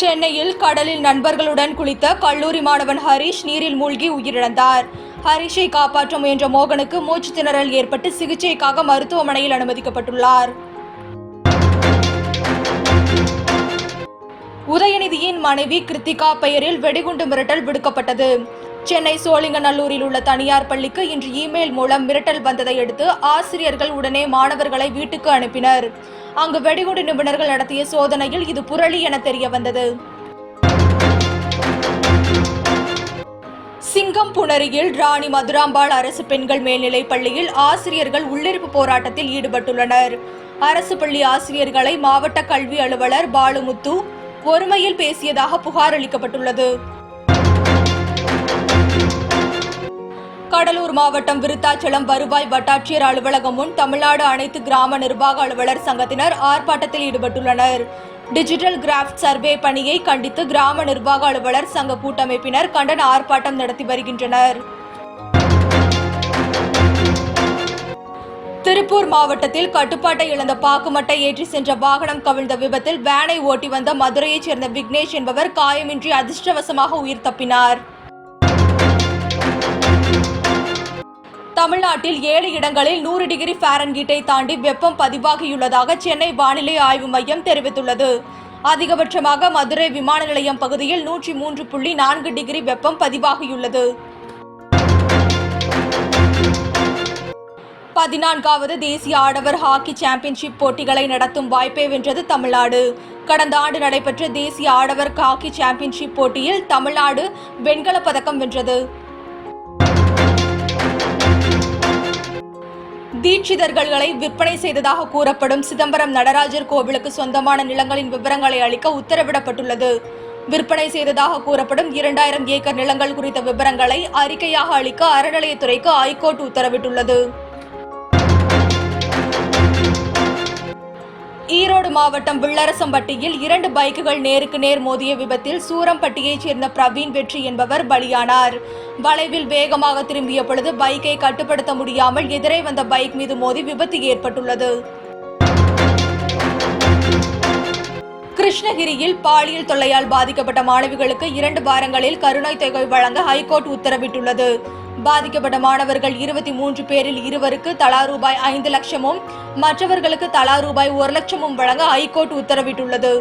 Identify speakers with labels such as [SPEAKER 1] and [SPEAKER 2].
[SPEAKER 1] சென்னையில் கடலில் நண்பர்களுடன் குளித்த கல்லூரி மாணவன் ஹரிஷ் நீரில் மூழ்கி உயிரிழந்தார் ஹரிஷை காப்பாற்ற முயன்ற மோகனுக்கு மூச்சு திணறல் ஏற்பட்டு சிகிச்சைக்காக மருத்துவமனையில் அனுமதிக்கப்பட்டுள்ளார் உதயநிதியின் மனைவி கிருத்திகா பெயரில் வெடிகுண்டு மிரட்டல் விடுக்கப்பட்டது சென்னை சோழிங்கநல்லூரில் உள்ள தனியார் பள்ளிக்கு இன்று இமெயில் மூலம் மிரட்டல் வந்ததை அடுத்து ஆசிரியர்கள் உடனே மாணவர்களை வீட்டுக்கு அனுப்பினர் அங்கு வெடிகுண்டு நிபுணர்கள் நடத்திய சோதனையில் இது புரளி என தெரிய வந்தது சிங்கம் புணரியில் ராணி மதுராம்பாள் அரசு பெண்கள் மேல்நிலைப் பள்ளியில் ஆசிரியர்கள் உள்ளிருப்பு போராட்டத்தில் ஈடுபட்டுள்ளனர் அரசு பள்ளி ஆசிரியர்களை மாவட்ட கல்வி அலுவலர் பாலுமுத்து ஒருமையில் பேசியதாக புகார் அளிக்கப்பட்டுள்ளது கடலூர் மாவட்டம் விருத்தாச்சலம் வருவாய் வட்டாட்சியர் அலுவலகம் முன் தமிழ்நாடு அனைத்து கிராம நிர்வாக அலுவலர் சங்கத்தினர் ஆர்ப்பாட்டத்தில் ஈடுபட்டுள்ளனர் டிஜிட்டல் கிராஃப்ட் சர்வே பணியை கண்டித்து கிராம நிர்வாக அலுவலர் சங்க கூட்டமைப்பினர் கண்டன ஆர்ப்பாட்டம் நடத்தி வருகின்றனர் திருப்பூர் மாவட்டத்தில் கட்டுப்பாட்டை இழந்த பாக்குமட்டை ஏற்றி சென்ற வாகனம் கவிழ்ந்த விபத்தில் வேனை ஓட்டி வந்த மதுரையைச் சேர்ந்த விக்னேஷ் என்பவர் காயமின்றி அதிர்ஷ்டவசமாக உயிர் தப்பினார் தமிழ்நாட்டில் ஏழு இடங்களில் நூறு டிகிரி ஃபாரன்ஹீட்டை தாண்டி வெப்பம் பதிவாகியுள்ளதாக சென்னை வானிலை ஆய்வு மையம் தெரிவித்துள்ளது அதிகபட்சமாக மதுரை விமான நிலையம் பகுதியில் நூற்றி மூன்று புள்ளி நான்கு டிகிரி வெப்பம் பதிவாகியுள்ளது பதினான்காவது தேசிய ஆடவர் ஹாக்கி சாம்பியன்ஷிப் போட்டிகளை நடத்தும் வாய்ப்பை வென்றது தமிழ்நாடு கடந்த ஆண்டு நடைபெற்ற தேசிய ஆடவர் ஹாக்கி சாம்பியன்ஷிப் போட்டியில் தமிழ்நாடு வெண்கலப் பதக்கம் வென்றது தீட்சிதர்களை விற்பனை செய்ததாக கூறப்படும் சிதம்பரம் நடராஜர் கோவிலுக்கு சொந்தமான நிலங்களின் விவரங்களை அளிக்க உத்தரவிடப்பட்டுள்ளது விற்பனை செய்ததாக கூறப்படும் இரண்டாயிரம் ஏக்கர் நிலங்கள் குறித்த விவரங்களை அறிக்கையாக அளிக்க அறநிலையத்துறைக்கு ஐகோர்ட் உத்தரவிட்டுள்ளது ஈரோடு மாவட்டம் வில்லரசம்பட்டியில் இரண்டு பைக்குகள் நேருக்கு நேர் மோதிய விபத்தில் சூரம்பட்டியைச் சேர்ந்த பிரவீன் வெற்றி என்பவர் பலியானார் வளைவில் வேகமாக திரும்பிய பொழுது பைக்கை கட்டுப்படுத்த முடியாமல் எதிரே வந்த பைக் மீது மோதி விபத்து ஏற்பட்டுள்ளது கிருஷ்ணகிரியில் பாலியல் தொல்லையால் பாதிக்கப்பட்ட மாணவிகளுக்கு இரண்டு வாரங்களில் கருணைத் தொகை வழங்க ஹைகோர்ட் உத்தரவிட்டுள்ளது பாதிக்கப்பட்ட மாணவர்கள் இருபத்தி மூன்று பேரில் இருவருக்கு தலா ரூபாய் ஐந்து லட்சமும் மற்றவர்களுக்கு தலா ரூபாய் ஒரு லட்சமும் வழங்க ஹைகோர்ட் உத்தரவிட்டுள்ளது